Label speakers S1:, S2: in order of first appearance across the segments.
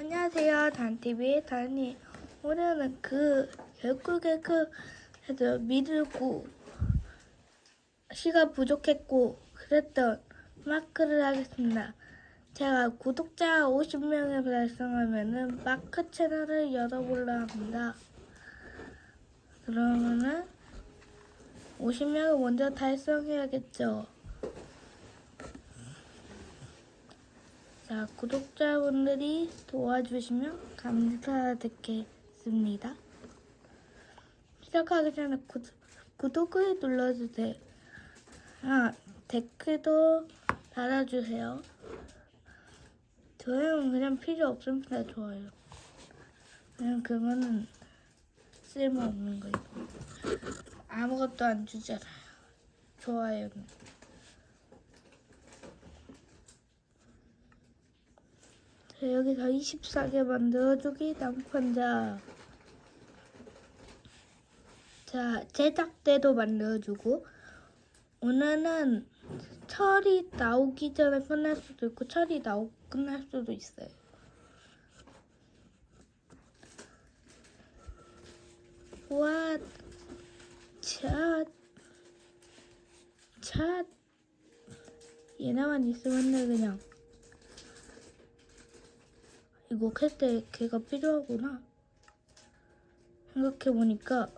S1: 안녕하세요. 단TV의 단이. 오늘은 그 결국에 그 해서 미루고 시간 부족했고 그랬던 마크를 하겠습니다. 제가 구독자 50명을 달성하면은 마크 채널을 열어보려 합니다. 그러면은 50명을 먼저 달성해야겠죠. 자, 구독자분들이 도와주시면 감사드리겠습니다. 시작하기 전에 구, 구독을 눌러주세요. 아, 댓글도 달아주세요. 좋아요는 그냥 필요 없습니다, 좋아요. 그냥 그거는 쓸모없는 거예요. 아무것도 안 주잖아요. 좋아요는. 여기서 24개 만들어주기 남판자. 자, 제작대도 만들어주고, 오늘은 철이 나오기 전에 끝날 수도 있고, 철이 나오고 끝날 수도 있어요. 와, 차, 차, 얘나만 있으면 돼, 그냥. 캘때 걔가 필요하구나. 생각해보니까.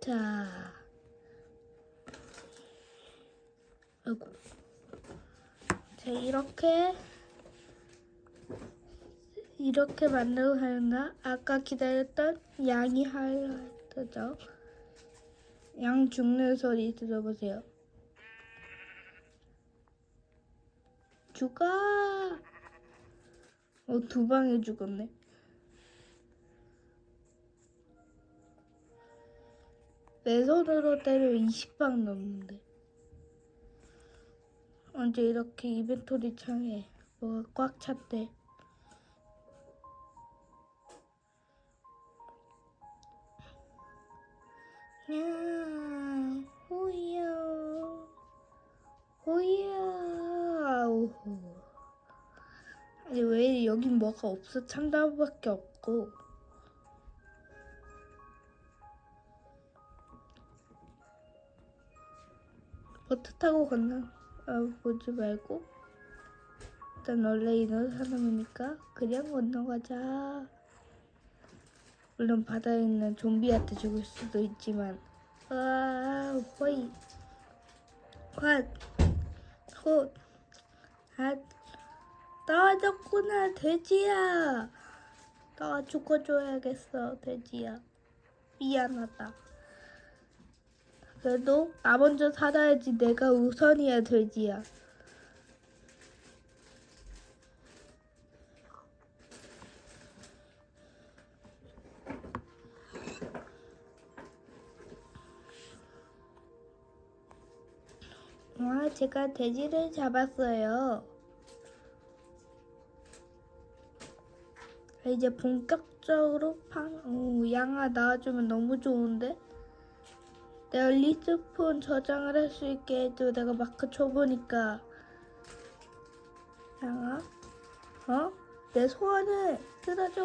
S1: 자. 아이고. 자 이렇게. 이렇게 만들고 하는가? 아까 기다렸던 양이 하이라이트죠 양 죽는 소리 들어보세요 죽어. 어, 두 방에 죽었네. 내 손으로 때려 20방 넘는데. 언제 이렇게 이벤토리 창에 뭐가 꽉 찼대. 여긴 뭐가 없어? 참나무밖에 없고. 보트 타고 건너 아, 보지 말고 일단 원래 이런 사람이니까 그냥 건너가자. 물론 바다에 있는 좀비한테 죽을 수도 있지만 아 호이 관 호, 아, 떨어졌구나, 돼지야. 나 죽어줘야겠어, 돼지야. 미안하다. 그래도 나 먼저 살아야지 내가 우선이야, 돼지야. 와, 제가 돼지를 잡았어요. 이제 본격적으로 팡, 오, 양아 나와주면 너무 좋은데? 내가 리스폰 저장을 할 수 있게 해도 내가 마크 쳐보니까 양아, 어? 내 소원을 들어줘.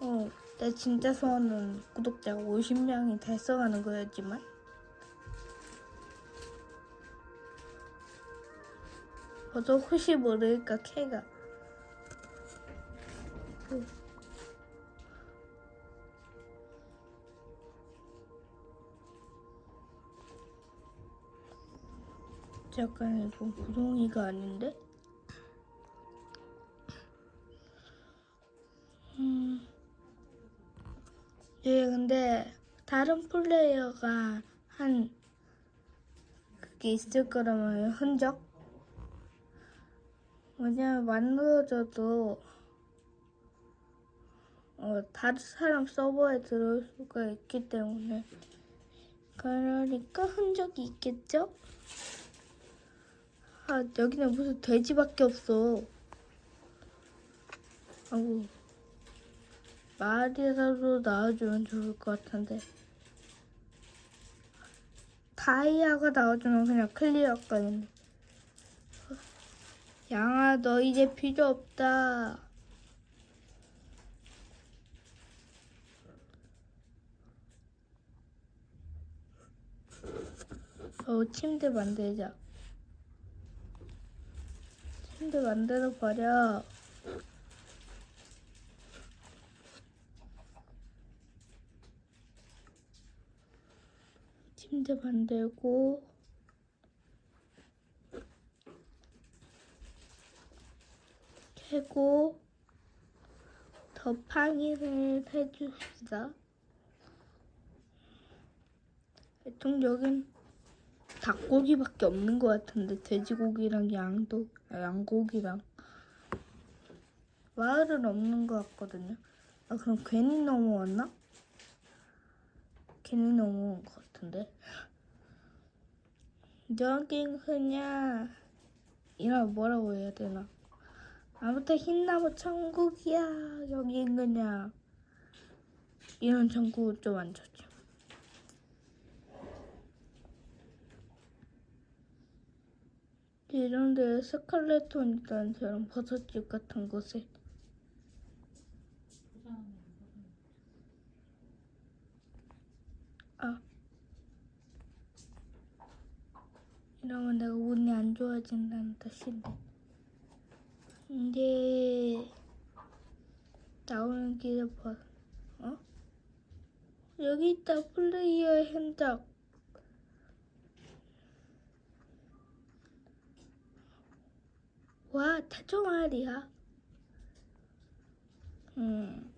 S1: 어, 내 진짜 소원은 구독자가 50명이 달성하는 거였지만 저도 혹시 모르니까 캐가 잠깐 이건 구덩이가 아닌데? 음. 예, 근데 다른 플레이어가 한 그게 있을 거라면 흔적? 왜냐면 만들어져도 어, 다른 사람 서버에 들어올 수가 있기 때문에 그러니까 흔적이 있겠죠? 아 여기는 무슨 돼지밖에 없어 아우 말이라도 나와주면 좋을 것 같은데 다이아가 나와주면 그냥 클리어거든. 양아, 너 이제 필요 없다. 어, 침대 만들자. 침대 만들어 버려. 침대 만들고 캐고 더팡이를 해줍시다. 보통 여긴 닭고기밖에 없는 것 같은데 돼지고기랑 양도 아, 양고기랑 마을은 없는 것 같거든요. 아 그럼 괜히 넘어왔나? 괜히 넘어온 것 같은데. 여긴 그냥 이라 뭐라고 해야 되나? 아무튼 흰나무 천국이야. 여긴 그냥 이런 천국은 좀안 좋죠. 이런 데 스칼레톤이라는 저런 버섯집 같은 곳에. 아. 이러면 내가 운이 안 좋아진다는 뜻인데. 이제 나오는 길에 봐. 어? 여기 있다. 플레이어의 흔 적와 타조말이야 음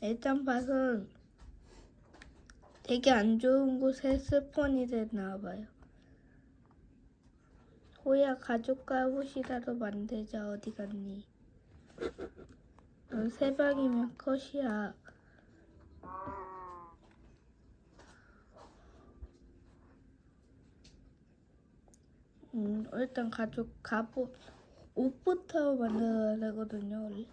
S1: 일단 봐선 되게 안 좋은 곳에 스폰이 됐나 봐요. 호야 가족과 옷이라도 만들자 어디 갔니? 넌 새벽이면 컷이야. 음 일단 가족 갑옷 옷부터 만들어야 되거든요 원래.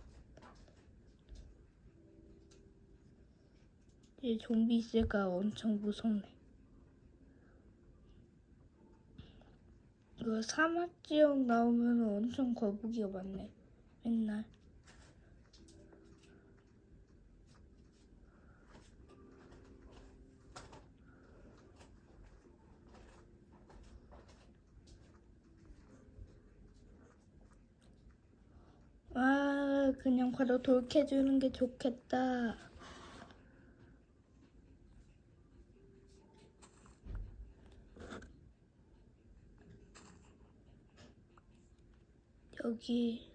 S1: 이 좀비 있을까 엄청 무섭네. 이거 사막 지역 나오면 엄청 거북이가 많네. 맨날. 아, 그냥 바로 돌캐주는 게 좋겠다. 여기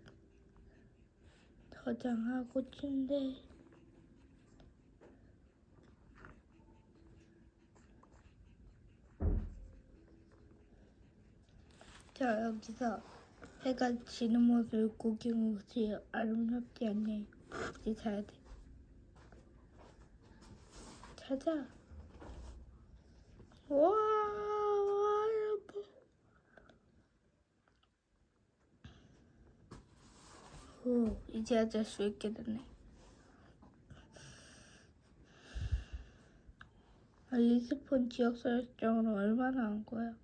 S1: 저장하고 침대 자 여기서 해가 지는 모습을 구경하고 있어요. 아름답지 않네요 이제 자야 돼. 자자. 와, 와 여보 오, 이제야 잘 수 있게 됐네. 아, 리스폰 지역 설정은 얼마나 한 거야?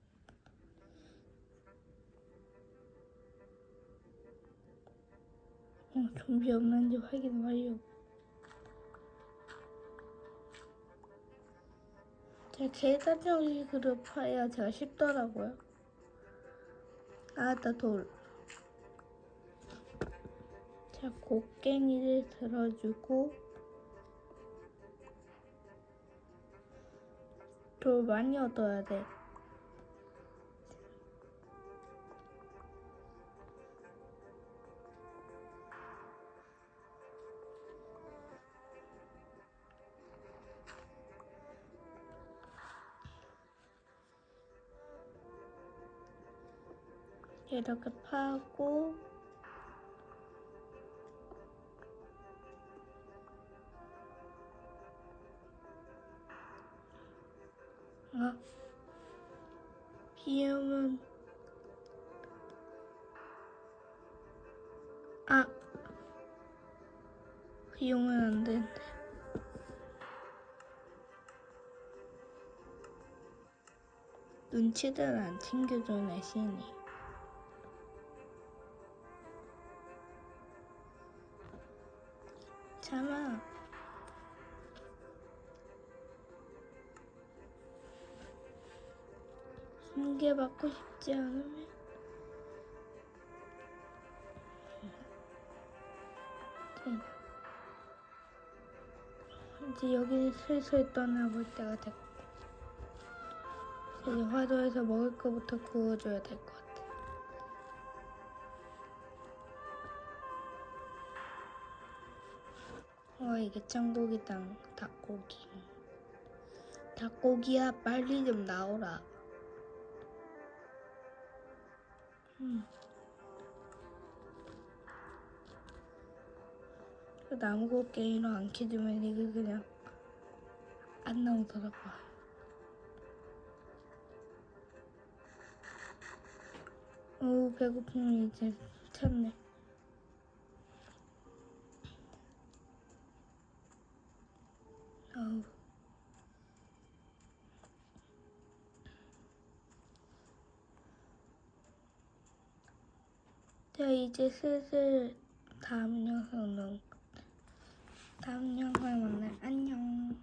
S1: 어, 좀비 없는지 확인 완료. 제가 계단 형식으로 파야 제가 쉽더라고요. 아, 나 돌. 자, 곡괭이를 들어주고 돌 많이 얻어야 돼. 이렇게 파고 아, 비염은 아, 비용은 안 되는데. 눈치를 안 챙겨주네 신이. 참아. 숨게 받고 싶지 않으면 이제 여기를 슬슬 떠나볼 때가 됐고 이제 화도에서 먹을 거부터 구워줘야 될것같 짱고기당 닭고기. 닭고기야 빨리 좀 나오라. 음. 그 나무고 게임을 안 켜주면 이게 그냥 안 나오더라고. 오 배고프면 이제 참네. 이제 슬슬 다음 영상 넣 다음 영상에 만나요. 안녕.